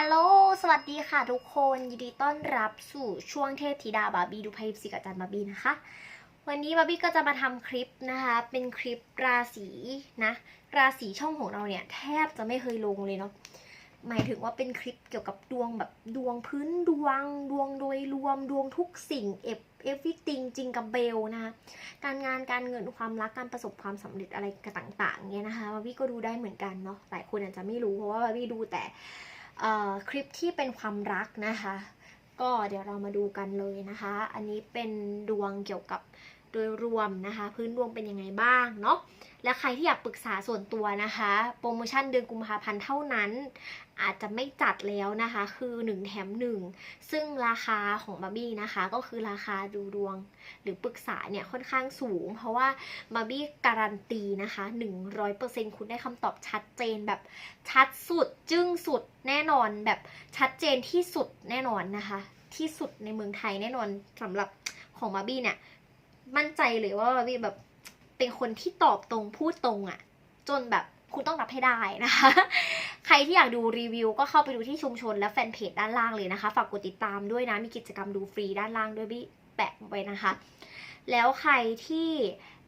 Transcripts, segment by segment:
ฮัลโหล สวัสดีค่ะทุกคน ยินดีต้อนรับสู่ช่วงเทพธิดาบาร์บี้ดูไพ่ยิกับอาจารย์บาร์บี้นะคะ วันนี้บาร์บี้ก็จะมาทำคลิปนะคะ เป็นคลิปราศีนะ ราศีช่องของเราเนี่ยแทบจะไม่เคยลงเลยเนาะ หมายถึงว่าเป็นคลิปเกี่ยวกับดวงแบบดวงพื้นดวง ดวงโดยรวมดวงทุกสิ่งเอฟเอฟวิติงจริงกับเบลนะคะ การงานการเงินความรักการประสบความสำเร็จอะไรต่างๆเนี่ยนะคะบาร์บี้ก็ดูได้เหมือนกันเนาะ หลายคนอาจจะไม่รู้เพราะว่าบาร์บี้ดูแต่ คลิปที่เป็นความรักนะคะ ก็เดี๋ยวเรามาดูกันเลยนะคะ อันนี้เป็นดวงเกี่ยวกับโดยรวมนะคะ พื้นดวงเป็นยังไงบ้างเนาะ และใครที่อยากปรึกษาส่วนตัวนะคะ โปรโมชั่นเดือนกุมภาพันธ์เท่านั้น อาจจะไม่จัดแล้วนะคะ คือ 1 แถม 1 ซึ่งราคาของบาร์บี้นะคะ ก็คือราคาดูดวง หรือปรึกษาเนี่ยค่อนข้างสูง เพราะว่าบาร์บี้การันตีนะคะ 100%คุณได้คำตอบชัดเจนแบบชัดสุดจึ้งสุดแน่นอนแบบชัดเจนที่สุดแน่นอนนะคะ ที่สุดในเมืองไทยแน่นอนสำหรับของบาร์บี้เนี่ยมั่นใจเลยว่าบาร์บี้แบบ เป็นคนที่ตอบตรงพูดตรงอะ่ะ จนแบบคุณต้องรับให้ได้นะคะ ใครที่อยากดูรีวิวก็เข้าไปดูที่ชุมชนและแฟนเพจด้านล่างเลยนะคะ ฝากกดติดตามด้วยนะ มีกิจกรรมดูฟรีด้านล่างด้วยบี้แปะไว้นะคะ แล้วใครที่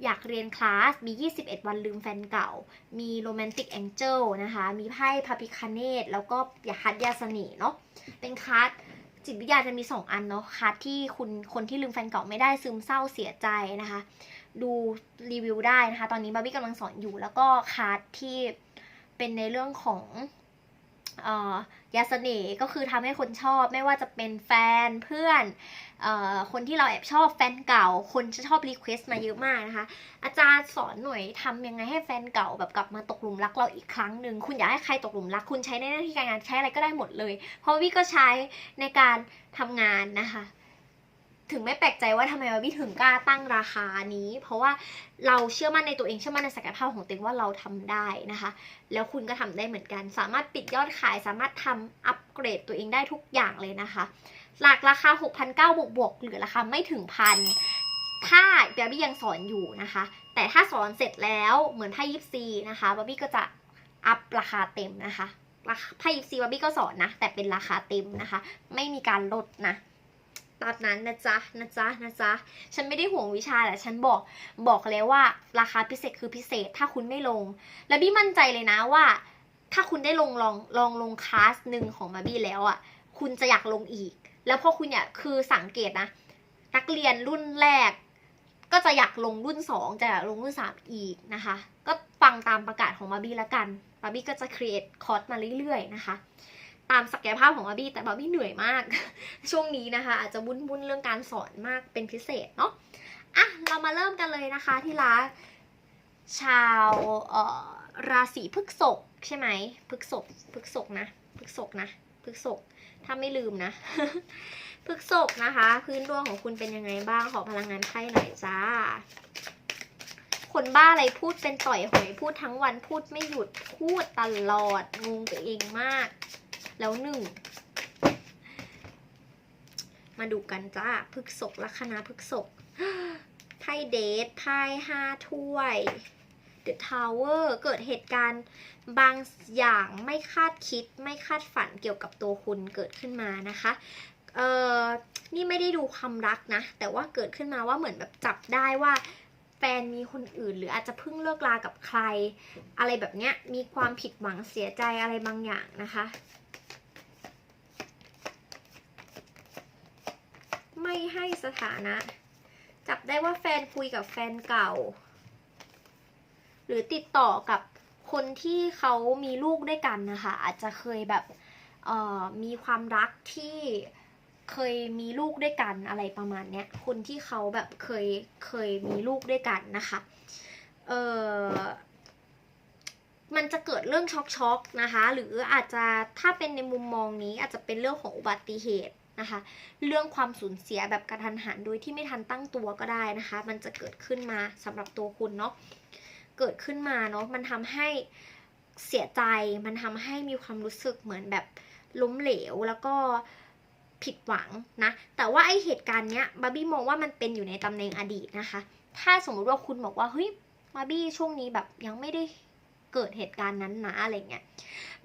อยากเรียนคลาส มี 21 วันลืมแฟนเก่า มีโรแมนติกแองเจิลนะคะ มีไพ่พาพิคาเนตแล้วก็ยาคัดยาสนีเนาะ เป็นคลาสจิตวิทยาจะมี 2 อันเนาะคลาสที่คุณคนที่ลืมแฟนเก่าไม่ได้ซึมเศร้าเสียใจนะคะ ดูรีวิวได้นะคะ ตอนนี้บาร์บี้กำลังสอนอยู่ แล้วก็คลาสที่เป็นในเรื่องของอ่อยาเสน่ห์ก็คือทำให้คนชอบไม่ว่าจะเป็นแฟนเพื่อนอ่อคนที่เราแอบชอบแฟนเก่า คนจะชอบรีเควสต์มาเยอะมากนะคะ อาจารย์สอนหน่วยทำยังไงให้แฟนเก่าแบบกลับมาตกหลุมรักเราอีกครั้งหนึ่งคุณอยากให้ใครตกหลุมรัก คุณใช้ในหน้าที่การงานใช้อะไรก็ได้หมดเลย เพราะวิก็ใช้ในการทำงานนะคะ ถึงไม่แปลกใจว่าทำไมวาวิถึงกล้าตั้งราคานี้ เพราะว่าเราเชื่อมั่นในตัวเองเชื่อมั่นในศักยภาพของตัวเองว่าเราทำได้นะคะ แล้วคุณก็ทำได้เหมือนกัน สามารถปิดยอดขาย สามารถทำอัปเกรดตัวเองได้ทุกอย่างเลยนะคะ หลักราคา 6,900บวกบวกๆเหลือราคาไม่ถึงพันถ้าเบบี้ยังสอนอยู่นะคะ แต่ถ้าสอนเสร็จแล้วเหมือนไพ่ยิปซีนะคะบาบี้ก็จะอัพราคาเต็มนะคะราคาไพ่ยิปซีบาบี้ก็สอนนะ แต่เป็นราคาเต็มนะคะ ไม่มีการลดนะ ตามนั้นนะจ๊ะนะจ๊ะนะจ๊ะฉันไม่ได้ห่วงวิชาแต่ฉันบอกบอกแล้วว่า ราคาพิเศษคือพิเศษถ้าคุณไม่ลง แล้วบี้มั่นใจเลยนะว่า ถ้าคุณได้ลงลองลองลงคลาสหนึ่งของมาบี้แล้วอะ คุณจะอยากลงอีก แล้วพอคุณเนี่ยคือสังเกตนะนักเรียนรุ่นแรก ก็จะอยากลงรุ่นสองจะอยากลงรุ่นสามอีกนะคะ ก็ฟังตามประกาศของมาบี้ละกันมาบี้ก็จะ create คอร์สมาเรื่อยๆนะคะ ตามศักยภาพของบาร์บี้แต่บาร์บี้เหนื่อยมาก ช่วงนี้นะคะ อาจจะวุ่นวุ่นเรื่องการสอนมากเป็นพิเศษเนาะอะเรามาเริ่มกันเลยนะคะที่รักชาวเอ่อราศีพฤษภใช่ไหมพฤษภพฤษภนะพฤษภนะพฤษภถ้าไม่ลืมนะพฤษภนะคะ พื้นดวงของคุณเป็นยังไงบ้างขอพลังงานไพ่หน่อยจ้า คนบ้าอะไรพูดเป็นต่อยหอยพูดทั้งวันพูดไม่หยุดพูดตลอดงงตัวเองมาก แล้วหนึ่ง มาดูกันจ้าพฤกษกลัคนาพฤกษกไพ่เดทไพ่ห้าถ้วย The Tower เกิดเหตุการณ์บางอย่างไม่คาดคิดไม่คาดฝันเกี่ยวกับตัวคุณเกิดขึ้นมานะคะเออนี่ไม่ได้ดูความรักนะ แต่ว่าเกิดขึ้นมาว่าเหมือนแบบจับได้ว่าแฟนมีคนอื่น หรืออาจจะเพิ่งเลิกลากับใคร อะไรแบบเนี้ยมีความผิดหวังเสียใจอะไรบางอย่างนะคะ ไม่ให้สถานะ จับได้ว่าแฟนคุยกับแฟนเก่า หรือติดต่อกับคนที่เขามีลูกด้วยกันนะคะ อาจจะเคยแบบเอ่อมีความรักที่เคยมีลูกด้วยกันอะไรประมาณเนี้ยคนที่เขาแบบเคยเคยมีลูกด้วยกันนะคะเออมันจะเกิดเรื่องช็อกๆนะคะ หรืออาจจะถ้าเป็นในมุมมองนี้อาจจะเป็นเรื่องของอุบัติเหตุ นะคะ เรื่องความสูญเสียแบบกระทันหันโดยที่ไม่ทันตั้งตัวก็ได้นะคะ มันจะเกิดขึ้นมาสำหรับตัวคุณเนาะเกิดขึ้นมาเนาะมันทำให้เสียใจมันทำให้มีความรู้สึกเหมือนแบบล้มเหลวแล้วก็ผิดหวังนะ แต่ว่าไอเหตุการณ์เนี้ยบาร์บี้มองว่ามันเป็นอยู่ในตำแหน่งอดีตนะคะ ถ้าสมมุติว่าคุณบอกว่าเฮ้ยบาร์บี้ช่วงนี้แบบยังไม่ได้ เกิดเหตุการณ์นั้นนะอะไรเงี้ย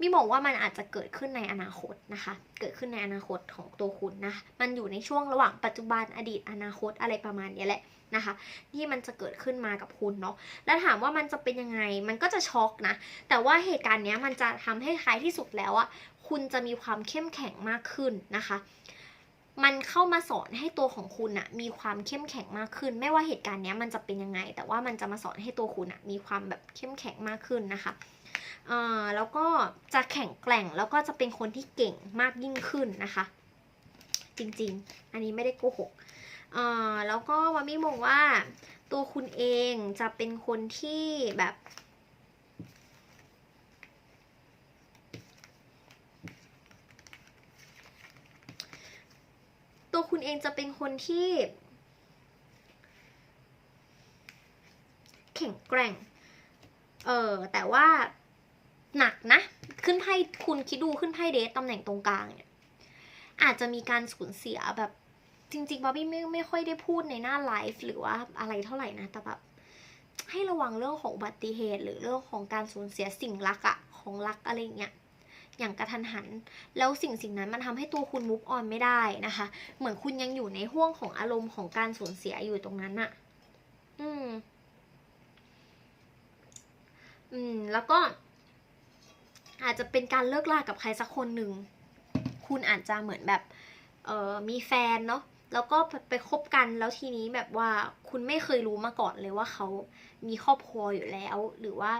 มีบอกว่ามันอาจจะเกิดขึ้นในอนาคตนะคะ เกิดขึ้นในอนาคตของตัวคุณนะ มันอยู่ในช่วงระหว่างปัจจุบันอดีตอนาคตอะไรประมาณนี้แหละนะคะที่มันจะเกิดขึ้นมากับคุณเนาะแล้วถามว่ามันจะเป็นยังไงมันก็จะช็อกนะ แต่ว่าเหตุการณ์เนี้ยมันจะทำให้ท้ายที่สุดแล้วอะคุณจะมีความเข้มแข็งมากขึ้นนะคะ มันเข้ามาสอนให้ตัวของคุณอะมีความเข้มแข็งมากขึ้น ไม่ว่าเหตุการณ์เนี้ยมันจะเป็นยังไง แต่ว่ามันจะมาสอนให้ตัวคุณอะมีความแบบเข้มแข็งมากขึ้นนะคะเอ่อแล้วก็จะแข็งแกร่งแล้วก็จะเป็นคนที่เก่งมากยิ่งขึ้นนะคะ จริงๆ อันนี้ไม่ได้โกหกเอ่อแล้วก็วามิมองว่าตัวคุณเองจะเป็นคนที่แบบ คุณเองจะเป็นคนที่ แข็งแกร่ง เออแต่ว่าหนักนะ ขึ้นไพ่คุณคิดดูขึ้นไพ่เดทตำแหน่งตรงกลางเนี่ย อาจจะมีการสูญเสียแบบ จริงๆบอบบี้ไม่ไม่ค่อยได้พูดในหน้าไลฟ์หรือว่าอะไรเท่าไหร่นะ แต่แบบให้ระวังเรื่องของอุบัติเหตุ หรือเรื่องของการสูญเสียสิ่งรักอะของรักอะไรเงี้ย อย่างกระทันหัน แล้วสิ่งสิ่งนั้นมันทำให้ตัวคุณมุฟออนไม่ได้นะคะ เหมือนคุณยังอยู่ในห่วงของอารมณ์ของการสูญเสียอยู่ตรงนั้นอะอืม อืม แล้วก็ อาจจะเป็นการเลิกลากับใครสักคนหนึ่ง คุณอาจจะเหมือนแบบ เออมีแฟนเนาะแล้วก็ไปคบกันแล้วทีนี้แบบว่าคุณไม่เคยรู้มาก่อนเลยว่าเขามีครอบครัวอยู่แล้ว หรือว่า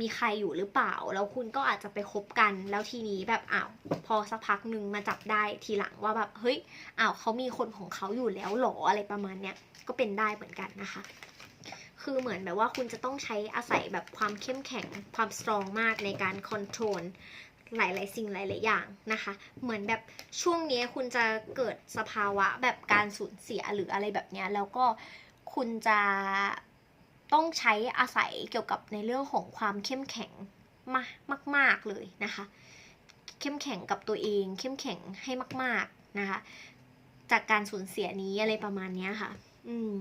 มีใครอยู่หรือเปล่า แล้วคุณก็อาจจะไปคบกัน แล้วทีนี้แบบอ้าวพอสักพักหนึ่งมาจับได้ทีหลังว่าแบบเฮ้ยอ้าวเขามีคนของเขาอยู่แล้วหรออะไรประมาณเนี้ยก็เป็นได้เหมือนกันนะคะ คือเหมือนแบบว่าคุณจะต้องใช้อาศัยแบบความเข้มแข็งความสตรองมากในการคอนโทรลหลายๆ สิ่งหลาย ๆ อย่างนะคะ เหมือนแบบช่วงนี้คุณจะเกิดสภาวะแบบการสูญเสียหรืออะไรแบบเนี้ยแล้วก็คุณจะ ต้องใช้อาศัยเกี่ยวกับในเรื่องของความเข้มแข็งมากมากเลยนะคะ เข้มแข็งกับตัวเอง เข้มแข็งให้มาก ๆนะคะ จากการสูญเสียนี้อะไรประมาณนี้ค่ะ อืม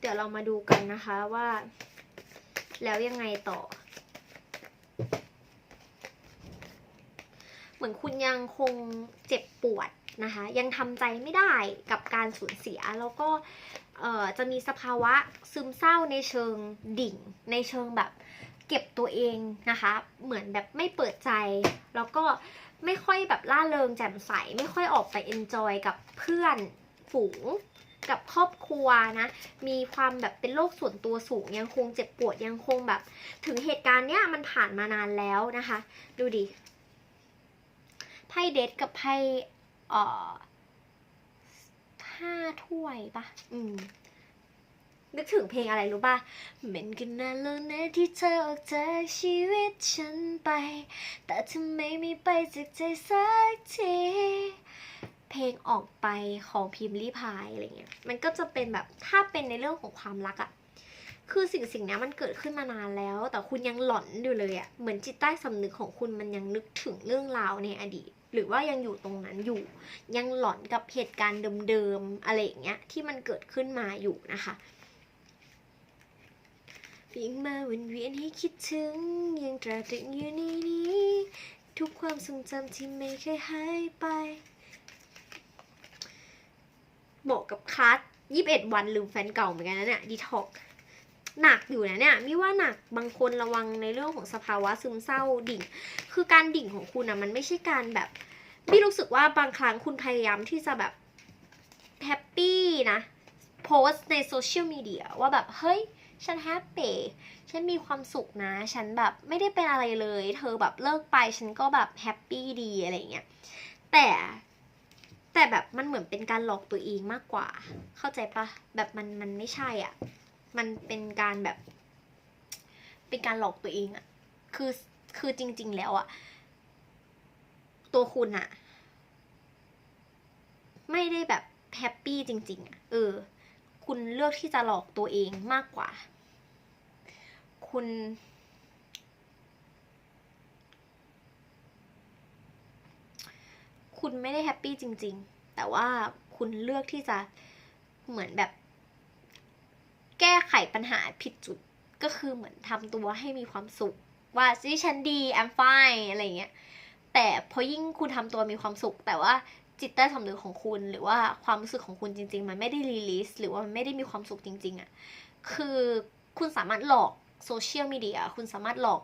เดี๋ยวเรามาดูกันนะคะว่า แล้วยังไงต่อ เหมือนคุณยังคงเจ็บปวด นะคะ ยังทำใจไม่ได้กับการสูญเสีย แล้วก็จะมีสภาวะซึมเศร้าในเชิงดิ่ง ในเชิงแบบเก็บตัวเองนะคะ เหมือนแบบไม่เปิดใจ แล้วก็ไม่ค่อยแบบล่าเริงแจ่มใส ไม่ค่อยออกไปเอนจอยกับเพื่อนฝูงกับครอบครัวนะ มีความแบบเป็นโรคส่วนตัวสูง ยังคงเจ็บปวดยังคงแบบ ถึงเหตุการณ์เนี้ยมันผ่านมานานแล้วนะคะ ดูดิไพ่เดทกับไพ่ เอ่อห้าถ้วยปะอืมนึกถึงเพลงอะไรรู้ป่ะเหม็นกันนานแล้วนะที่เธอออกจากชีวิตฉันไป แต่ทำไมไม่ไปจากใจสักที เพลงออกไปของพิมพ์ลี่พายอะไรเงี้ย มันก็จะเป็นแบบถ้าเป็นในเรื่องของความรักอะคือสิ่งสิ่งเนี้ยมันเกิดขึ้นมานานแล้ว แต่คุณยังหลอนอยู่เลยอะเหมือนจิตใต้สำนึกของคุณมันยังนึกถึงเรื่องราวในอดีต หรือว่ายังอยู่ตรงนั้นอยู่ ยังหลอนกับเหตุการณ์เดิมๆอะไรอย่างเงี้ยที่มันเกิดขึ้นมาอยู่นะคะยังมาวนเวียนให้คิดถึง ยังตราตรึงอยู่ในนี้ ทุกความทรงจำที่ไม่เคยหายไปบอกกับคัสยี่สิบเอ็ดวันลืมแฟนเก่าเหมือนกันนะเนี่ยดีท็อก หนักอยู่นะเนี่ยมิว่าหนักบางคนระวังในเรื่องของสภาวะซึมเศร้าดิ่ง คือการดิ่งของคุณอะมันไม่ใช่การแบบพี่รู้สึกว่าบางครั้งคุณพยายามที่จะแบบแฮปปี้นะโพสต์ในโซเชียลมีเดียว่าแบบเฮ้ยฉันแฮปปี้ฉันมีความสุขนะ ฉันแบบไม่ได้เป็นอะไรเลย เธอแบบเลิกไปฉันก็แบบแฮปปี้ดีอะไรเงี้ยแต่แต่แบบมันเหมือนเป็นการหลอกตัวเองมากกว่า เข้าใจปะแบบมันมันไม่ใช่อะ มันเป็นการแบบ เป็นการหลอกตัวเองอะคือคือจริง ๆ แล้วอะตัวคุณอะไม่ได้แบบแฮปปี้จริง ๆอะเออ คุณเลือกที่จะหลอกตัวเองมากกว่า คุณ คุณไม่ได้แฮปปี้จริง ๆ แต่ว่าคุณเลือกที่จะเหมือนแบบ แก้ไขปัญหาผิดจุดก็คือเหมือนทำตัวให้มีความสุข ว่าซิฉันดี I'm fine อะไรเงี้ยแต่พอยิ่งคุณทำตัวมีความสุข แต่ว่าจิตใต้สำนึกของคุณ หรือว่าความรู้สึกของคุณจริง ๆ มันไม่ได้รีลิสหรือว่ามันไม่ได้มีความสุขจริง ๆอะ่ะคือคุณสามารถหลอกโซเชียลมีเดียคุณสามารถหลอก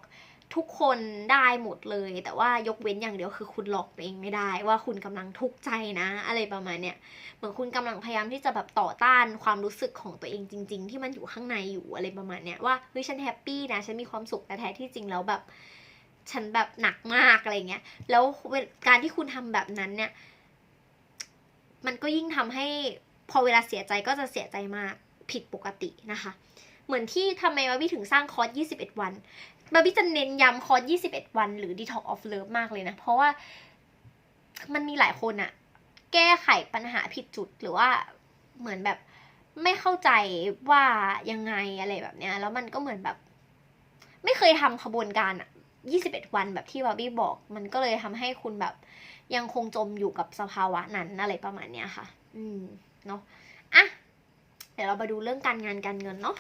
ทุกคนได้หมดเลย แต่ว่ายกเว้นอย่างเดียวคือคุณหลอกตัวเองไม่ได้ ว่าคุณกำลังทุกข์ใจนะ อะไรประมาณเนี้ยเหมือนคุณกำลังพยายามที่จะแบบต่อต้านความรู้สึกของตัวเองจริง ๆ ที่มันอยู่ข้างในอยู่อะไรประมาณเนี้ยว่าเฮ้ยฉันแฮปปี้นะฉันมีความสุขแต่แท้ที่จริงแล้วแบบ ฉันแบบหนักมากอะไรเงี้ยแล้วการที่คุณทำแบบนั้นเนี่ย มันก็ยิ่งทำให้พอเวลาเสียใจก็จะเสียใจมากผิดปกตินะคะ เหมือนที่ทำไมบาร์บี้ถึงสร้างคอร์ส21 วัน บาร์บี้จะเน้นย้ำคอร์ส21 วัน หรือ Detox of Love มากเลยนะ เพราะว่ามันมีหลายคนอะแก้ไขปัญหาผิดจุดหรือว่าเหมือนแบบไม่เข้าใจว่ายังไงอะไรแบบเนี้ย แล้วมันก็เหมือนแบบ ไม่เคยทำขบวนการอะ21 วันแบบที่บาร์บี้บอก มันก็เลยทำให้คุณแบบ ยังคงจมอยู่กับสภาวะนั้นอะไรประมาณเนี้ยค่ะ อืม เนาะอะ ดี๋ยวเรามาดูเรื่องการงานการเงินเนาะ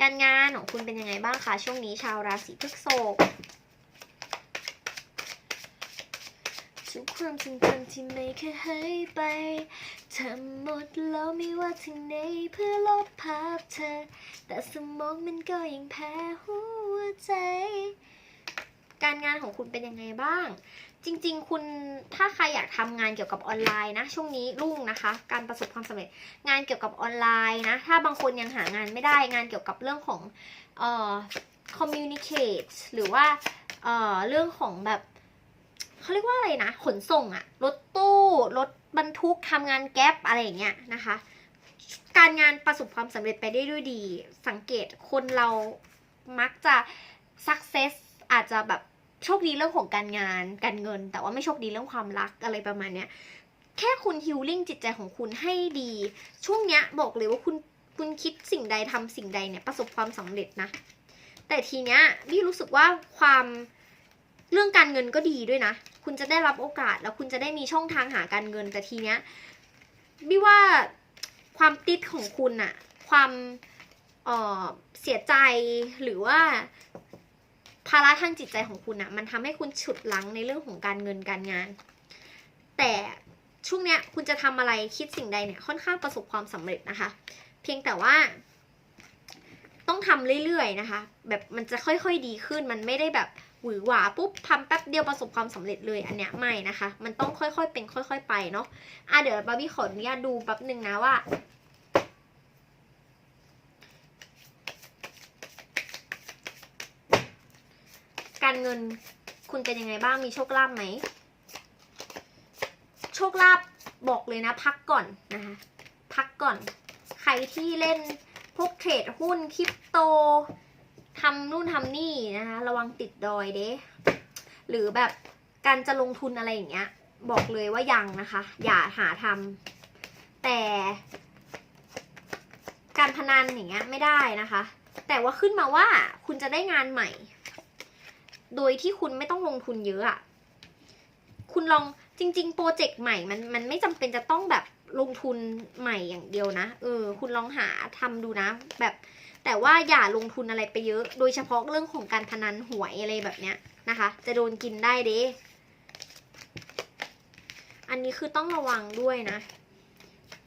การงานของคุณเป็นยังไงบ้างคะช่วงนี้ชาวราศีพฤษภทุกความทรงจำที่ไม่เคยหายไปทำหมดแล้วไม่ว่าถึงไหนเพื่อลบภาพเธอ แต่สมองมันก็ยังแพ้หัวใจ การงานของคุณเป็นยังไงบ้าง จริง ๆ คุณถ้าใครอยากทำงานเกี่ยวกับออนไลน์นะ ช่วงนี้รุ่งนะคะ การประสบความสำเร็จงานเกี่ยวกับออนไลน์นะ ถ้าบางคนยังหางานไม่ได้งานเกี่ยวกับเรื่องของเอ่อ communicate หรือว่าเอ่อเรื่องของแบบเขาเรียกว่าอะไรนะ ขนส่งอะรถตู้รถบรรทุกทำงานแก๊ปอะไรอย่างเงี้ยนะคะการงานประสบความสำเร็จไปได้ด้วยดี สังเกตคนเรามักจะ success อาจจะแบบโชคดีเรื่องของการงานการเงิน แต่ว่าไม่โชคดีเรื่องความรักอะไรประมาณเนี้ยแค่คุณฮิลลิ่งจิตใจของคุณให้ดี ช่วงเนี้ยบอกเลยว่าคุณคุณคิดสิ่งใดทำสิ่งใดเนี่ยประสบความสำเร็จนะ แต่ทีเนี้ยพี่รู้สึกว่าความเรื่องการเงินก็ดีด้วยนะ คุณจะได้รับโอกาสแล้วคุณจะได้มีช่องทางหาการเงินแต่ทีเนี้ยพี่ว่าความติดของคุณอะความเออเสียใจหรือว่า ภาระทางจิตใจของคุณอะมันทำให้คุณฉุดลังในเรื่องของการเงินการงาน แต่ช่วงเนี้ยคุณจะทำอะไรคิดสิ่งใดเนี่ยค่อนข้างประสบความสำเร็จนะคะ เพียงแต่ว่า ต้องทำเรื่อยๆนะคะ แบบมันจะค่อยๆดีขึ้นมันไม่ได้แบบหวือหวาปุ๊บทำแป๊บเดียวประสบความสำเร็จเลยอันเนี้ยไม่นะคะ มันต้องค่อยๆเป็นค่อย ๆ ไปเนาะอะเดี๋ยวบาร์บี้ขออนุญาตดูแป๊บหนึ่งนะว่า การเงินคุณเป็นยังไงบ้างมีโชคลาภไหม โชคลาภบอกเลยนะ พักก่อนนะคะพักก่อน ใครที่เล่นพวกเทรดหุ้นคริปโตทำนู่นทำนี่นะคะระวังติดดอยเด้หรือแบบการจะลงทุนอะไรอย่างเงี้ย บอกเลยว่ายังนะคะ อย่าหาทำแต่ การพนันอย่างเงี้ยไม่ได้นะคะ แต่ว่าขึ้นมาว่าคุณจะได้งานใหม่ โดยที่คุณไม่ต้องลงทุนเยอะอะคุณลองจริง ๆ โปรเจกต์ใหม่มันมันไม่จำเป็นจะต้องแบบลงทุนใหม่อย่างเดียวนะ เออ คุณลองหาทำดูนะ แบบ แต่ว่าอย่าลงทุนอะไรไปเยอะ โดยเฉพาะเรื่องของการพนันหวยอะไรแบบเนี้ยนะคะ จะโดนกินได้เด้อันนี้คือต้องระวังด้วยนะ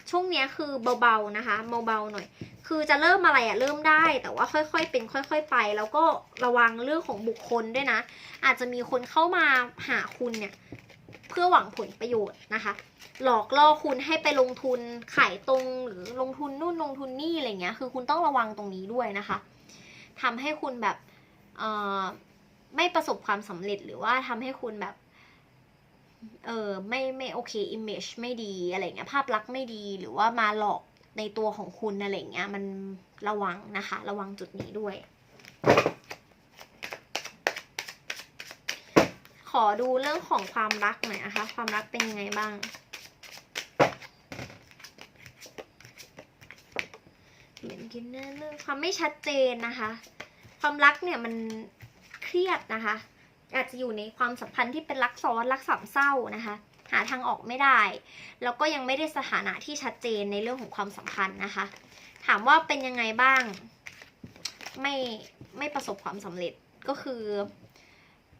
ช่วงเนี้ยคือเบาๆนะคะ เบาๆหน่อย คือจะเริ่มอะไรอะเริ่มได้ แต่ว่าค่อยๆเป็น ค่อย ๆ ไป แล้วก็ระวังเรื่องของบุคคลด้วยนะ อาจจะมีคนเข้ามาหาคุณเนี่ยเพื่อหวังผลประโยชน์นะคะ หลอกล่อคุณให้ไปลงทุนขายตรงหรือลงทุนนู่นลงทุนนี่อะไรเงี้ย คือคุณต้องระวังตรงนี้ด้วยนะคะทำให้คุณแบบเออไม่ประสบความสำเร็จหรือว่าทำให้คุณแบบเออไม่ไม่โอเค image ไม่ดีอะไรเงี้ยภาพลักษณ์ไม่ดีหรือว่ามาหลอก ในตัวของคุณอะไรเงี้ยมันระวังนะคะ ระวังจุดนี้ด้วย ขอดูเรื่องของความรักหน่อยนะคะ ความรักเป็นยังไงบ้าง เหมือนกันนะเรื่องความไม่ชัดเจนนะคะ ความรักเนี่ยมันเครียดนะคะ อาจจะอยู่ในความสัมพันธ์ที่เป็นรักซ้อนรักสามเศร้านะคะ หาทางออกไม่ได้ แล้วก็ยังไม่ได้สถานะที่ชัดเจนในเรื่องของความสัมพันธ์นะคะ ถามว่าเป็นยังไงบ้าง ไม่ไม่ประสบความสำเร็จก็คือ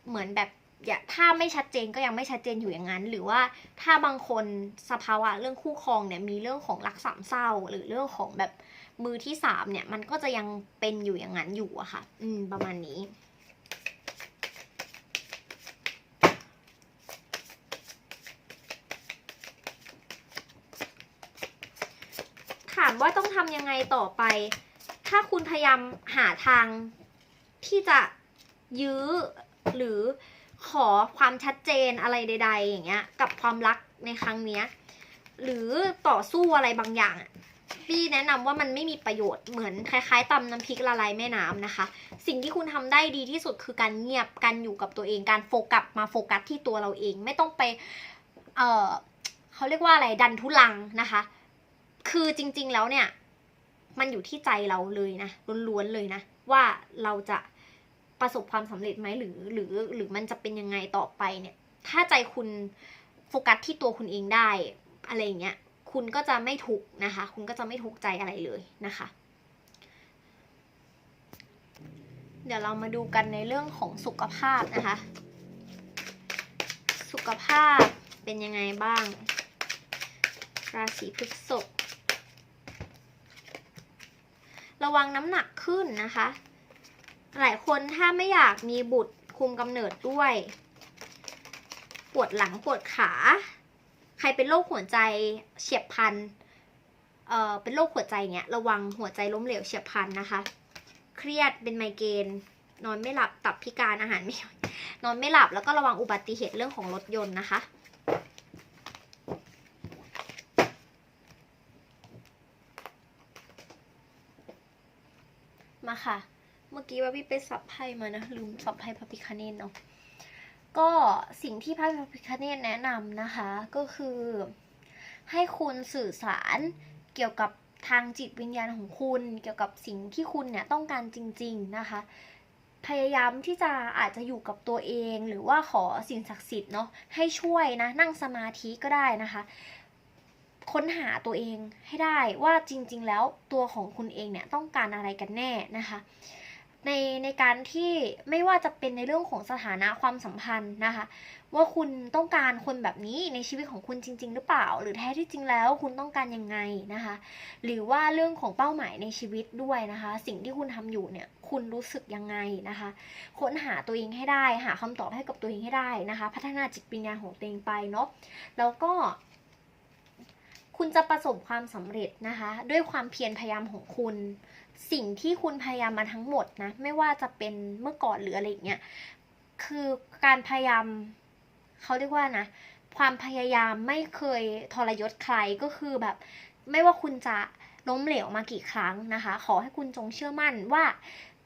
เหมือนแบบอย่าถ้าไม่ชัดเจนก็ยังไม่ชัดเจนอยู่อย่างนั้น หรือว่าถ้าบางคนสภาวะเรื่องคู่ครองเนี่ยมีเรื่องของรักสามเศร้า หรือเรื่องของแบบมือที่สามเนี่ยมันก็จะยังเป็นอยู่อย่างนั้นอยู่อะค่ะ อืมประมาณนี้ ถามว่าต้องทำยังไงต่อไป ถ้าคุณพยายามหาทางที่จะยื้อหรือขอความชัดเจนอะไรใด ๆ อย่างเงี้ย กับความรักในครั้งเนี้ย หรือต่อสู้อะไรบางอย่างพี่แนะนำว่ามันไม่มีประโยชน์เหมือนคล้ายๆตำน้ำพริกละลายแม่น้ำนะคะ สิ่งที่คุณทำได้ดีที่สุดคือการเงียบการอยู่กับตัวเองการโฟกัสมาโฟกัสที่ตัวเราเอง ไม่ต้องไป เออเขาเรียกว่าอะไรดันทุลังนะคะ คือจริง ๆ แล้วเนี่ย มันอยู่ที่ใจเราเลยนะล้วนๆเลยนะ ว่าเราจะประสบความสำเร็จไหมหรือ หรือหรือมันจะเป็นยังไงต่อไปเนี่ย ถ้าใจคุณโฟกัสที่ตัวคุณเองได้ อะไรอย่างเงี้ยคุณก็จะไม่ทุกนะคะ คุณก็จะไม่ทุกใจอะไรเลยนะคะ เดี๋ยวเรามาดูกันในเรื่องของสุขภาพนะคะ สุขภาพเป็นยังไงบ้าง ราศีพฤษภ ระวังน้ำหนักขึ้นนะคะ หลายคนถ้าไม่อยากมีบุตรคุมกำเนิดด้วย ปวดหลังปวดขา ใครเป็นโรคหัวใจเฉียบพลันเอ่อเป็นโรคหัวใจเนี้ยระวังหัวใจล้มเหลวเฉียบพลันนะคะ เครียดเป็นไมเกรนนอนไม่หลับตับพิการอาหารไม่ย่อนอนไม่หลับแล้วก็ระวังอุบัติเหตุเรื่องของรถยนต์นะคะ ค่ะ เมื่อกี้ว่าพี่ไปสับไพ่มานะลืมสับไพ่พระพิคเนตเนาะก็สิ่งที่พระพิคเนตแนะนำนะคะ ก็คือ ให้คุณสื่อสารเกี่ยวกับทางจิตวิญญาณของคุณ เกี่ยวกับสิ่งที่คุณเนี่ยต้องการจริง ๆนะคะ พยายามที่จะอาจจะอยู่กับตัวเอง หรือว่าขอสิ่งศักดิ์สิทธิ์เนาะให้ช่วยนะนั่งสมาธิก็ได้นะคะ ค้นหาตัวเองให้ได้ว่าจริง ๆ แล้วตัวของคุณเองเนี่ยต้องการอะไรกันแน่นะคะ ในในการที่ไม่ว่าจะเป็นในเรื่องของสถานะความสัมพันธ์นะคะ ว่าคุณต้องการคนแบบนี้ในชีวิตของคุณจริง ๆ หรือเปล่า หรือแท้ที่จริงแล้วคุณต้องการยังไงนะคะ หรือว่าเรื่องของเป้าหมายในชีวิตด้วยนะคะ สิ่งที่คุณทำอยู่เนี่ยคุณรู้สึกยังไงนะคะ ค้นหาตัวเองให้ได้ หาคำตอบให้กับตัวเองให้ได้นะคะ พัฒนาจิตวิญญาของตัวเองไปเนาะแล้วก็ คุณจะประสบความสำเร็จนะคะ ด้วยความเพียรพยายามของคุณ สิ่งที่คุณพยายามมาทั้งหมดนะ ไม่ว่าจะเป็นเมื่อก่อนหรืออะไรอย่างเงี้ยคือการพยายามเขาเรียกว่านะ ความพยายามไม่เคยทรยศใครก็คือแบบ ไม่ว่าคุณจะล้มเหลวมากี่ครั้งนะคะ ขอให้คุณจงเชื่อมั่นว่า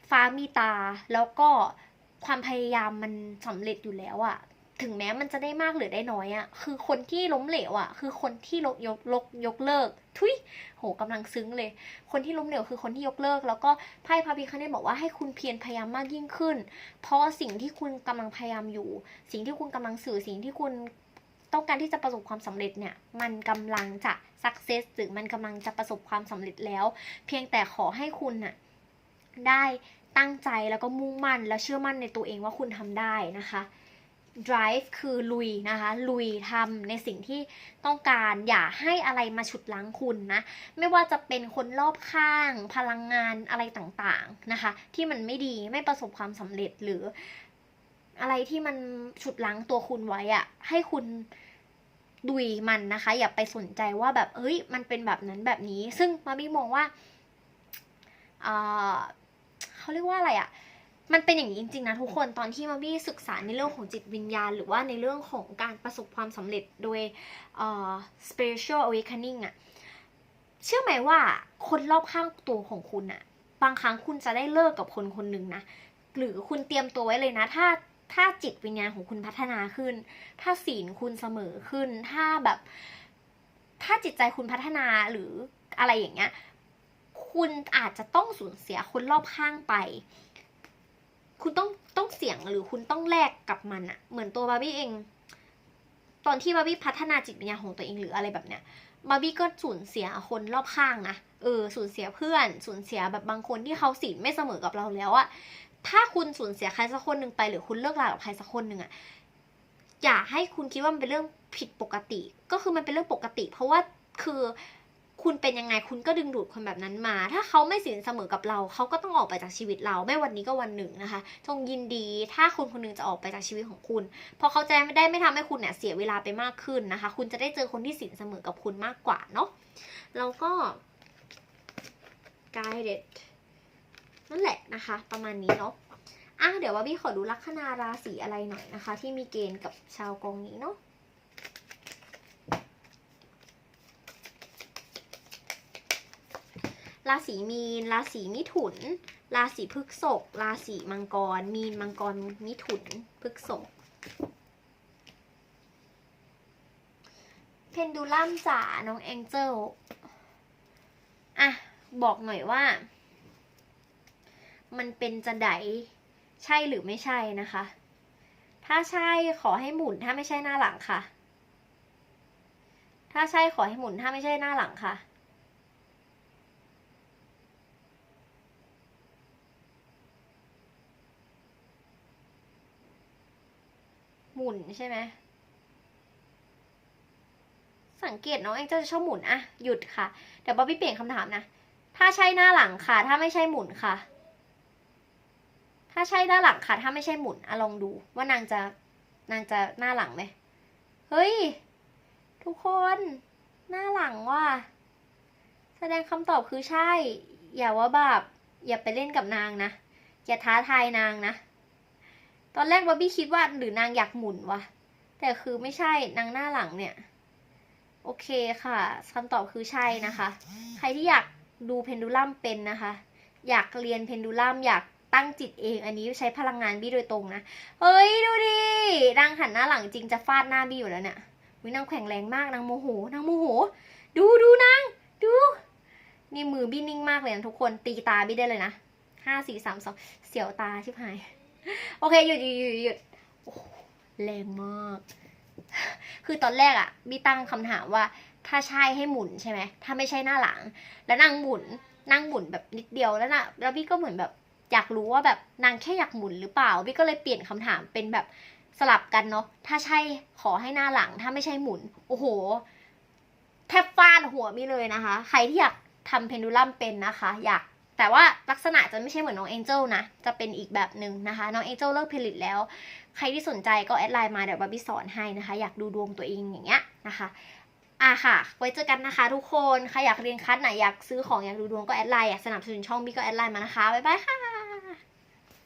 ฟ้ามีตาแล้วก็ความพยายามมันสำเร็จอยู่แล้วอะ ถึงแม้มันจะได้มากหรือได้น้อยอะคือคนที่ล้มเหลวอะคือคนที่ลกยกลกยกเลิก ทุยโหกำลังซึ้งเลย คนที่ล้มเหลวคือคนที่ยกเลิก แล้วก็ไพ่พระพิคเนตบอกว่าให้คุณเพียรพยายามมากยิ่งขึ้น เพราะสิ่งที่คุณกำลังพยายามอยู่ สิ่งที่คุณกำลังสื่อสิ่งที่คุณต้องการที่จะประสบความสำเร็จเนี่ย มันกำลังจะ success หรือมันกำลังจะประสบความสำเร็จแล้ว เพียงแต่ขอให้คุณน่ะได้ตั้งใจแล้วก็มุ่งมั่น และเชื่อมั่นในตัวเองว่าคุณทำได้นะคะ drive คือลุยนะคะ ลุยทำในสิ่งที่ต้องการอย่าให้อะไรมาฉุดล้างคุณนะ ไม่ว่าจะเป็นคนรอบข้าง พลังงานอะไรต่างๆนะคะ ที่มันไม่ดีไม่ประสบความสำเร็จหรือ อะไรที่มันฉุดล้างตัวคุณไว้อะให้คุณดุยมันนะคะ อย่าไปสนใจว่าแบบเอ้ย มันเป็นแบบนั้นแบบนี้ ซึ่งมาบี้มองว่าเเขาเรียกว่าอะไรอะ มันเป็นอย่างนี้จริงๆนะทุกคนตอนที่มาบี้ศึกษาในเรื่องของจิตวิญญาณ หรือว่าในเรื่องของการประสบความสำเร็จโดยเอ่อ spiritual awakening อะเชื่อไหมว่าคนรอบข้างตัวของคุณอะบางครั้งคุณจะได้เลิกกับคนคนหนึ่งนะ หรือคุณเตรียมตัวไว้เลยนะ ถ้าถ้าจิตวิญญาณของคุณพัฒนาขึ้น ถ้าศีลคุณเสมอขึ้น ถ้าแบบ ถ้าจิตใจคุณพัฒนาหรืออะไรอย่างเงี้ย คุณอาจจะต้องสูญเสียคนรอบข้างไป คุณต้องต้องเสี่ยงหรือคุณต้องแลกกับมันอะเหมือนตัวบาร์บี้เอง ตอนที่บาร์บี้พัฒนาจิตวิญญาณของตัวเองหรืออะไรแบบเนี้ยบาร์บี้ก็สูญเสียคนรอบข้างนะเออสูญเสียเพื่อนสูญเสียแบบบางคนที่เขาศีลไม่เสมอกับเราแล้วอะถ้าคุณสูญเสียใครสักคนหนึ่งไปหรือคุณเลิกรากับใครสักคนหนึ่งอะอย่าให้คุณคิดว่ามันเป็นเรื่องผิดปกติ ก็คือมันเป็นเรื่องปกติ เพราะว่าคือ คุณเป็นยังไงคุณก็ดึงดูดคนแบบนั้นมา ถ้าเขาไม่สินเสมอกับเรา เขาก็ต้องออกไปจากชีวิตเรา ไม่วันนี้ก็วันหนึ่งนะคะ จงยินดีถ้าคนคนหนึงจะออกไปจากชีวิตของคุณ เพราะเขาจะไม่ได้ไม่ทำให้คุณเนี่ยเสียเวลาไปมากขึ้นนะคะ คุณจะได้เจอคนที่สินเสมอกับคุณมากกว่าเนาะแล้วก็ guided นั่นแหละนะคะ ประมาณนี้เนาะอะเดี๋ยวว่าบี้ขอดูลัคนาราศีอะไรหน่อยนะคะ ที่มีเกณฑ์กับชาวกองนี้เนาะ ราศีมีน ราศีมิถุน ราศีพฤษภราศีมังกร มีนมังกรมิถุนพฤษภเพนดูลัมจ๋าน้องแองเจิลอะ บอกหน่อยว่า มันเป็นจะไดใช่หรือไม่ใช่นะคะ ถ้าใช่ขอให้หมุนถ้าไม่ใช่หน้าหลังค่ะ ถ้าใช่ขอให้หมุนถ้าไม่ใช่หน้าหลังค่ะ หมุนใช่ไหมสังเกตน้องเองจะชอบหมุนอะหยุดค่ะ เดี๋ยวบ๊อบบี้เปลี่ยนคำถามนะ ถ้าใช่หน้าหลังค่ะ ถ้าไม่ใช่หมุนค่ะ ถ้าใช่หน้าหลังค่ะ ถ้าไม่ใช่หมุนอะลองดู ว่านางจะนางจะหน้าหลังไหมเฮ้ย ทุกคน หน้าหลังว่ะแสดงคำตอบคือใช่ อย่าว่าแบบอย่าไปเล่นกับนางนะ อย่าท้าทายนางนะ ตอนแรกบอบบี้คิดว่าหรือนางอยากหมุนวะ แต่คือไม่ใช่นางหน้าหลังเนี่ย โอเคค่ะคำตอบคือใช่นะคะ ใครที่อยากดูเพนดูลัมเป็นนะคะ อยากเรียนเพนดูลัมอยากตั้งจิตเอง อันนี้ใช้พลังงานบี้โดยตรงนะ เฮ้ยดูดินางหันหน้าหลังจริงจะฟาดหน้าบี้อยู่แล้วเนี่ยวินางแข็งแรงมากนางโมโหนางโมโห ดูดูนางดู นี่มือบี้นิ่งมากเลยนะทุกคนตีตาบี้ได้เลยนะห้าสี่สามสองเสียวตาชิบหาย โอเคหยุดหยุดหยุดหยุดโอ้โหแรงมาก คือตอนแรกอะบี้ตั้งคำถามว่า ถ้าใช่ให้หมุนใช่ไหมถ้าไม่ใช่หน้าหลัง แล้วนางหมุนนางหมุนแบบนิดเดียวแล้วนะแล้วบี้ก็เหมือนแบบอยากรู้ว่าแบบนางแค่อยากหมุนหรือเปล่าบี้ก็เลยเปลี่ยนคำถามเป็นแบบสลับกันเนาะถ้าใช่ขอให้หน้าหลัง ถ้าไม่ใช่หมุน โอ้โห แทบฟาดหัวมีเลยนะคะ ใครที่อยากทำเพนดูลัมเป็นนะคะ อยาก แต่ว่าลักษณะจะไม่ใช่เหมือนน้องเอ็นเจลนะ จะเป็นอีกแบบหนึ่งนะคะ น้องเอ็นเจลเลิกผลิตแล้ว ใครที่สนใจก็แอดไลน์มาเดี๋ยวบาร์บี้สอนให้นะคะ อยากดูดวงตัวเองอย่างเงี้ยนะคะอะค่ะ ไว้เจอกันนะคะทุกคน ใครอยากเรียนคัสไหนอยากซื้อของอยากดูดวงก็แอดไลน์อยากสนับสนุนช่องบี้ก็แอดไลน์มานะคะ บ๊ายบายค่ะ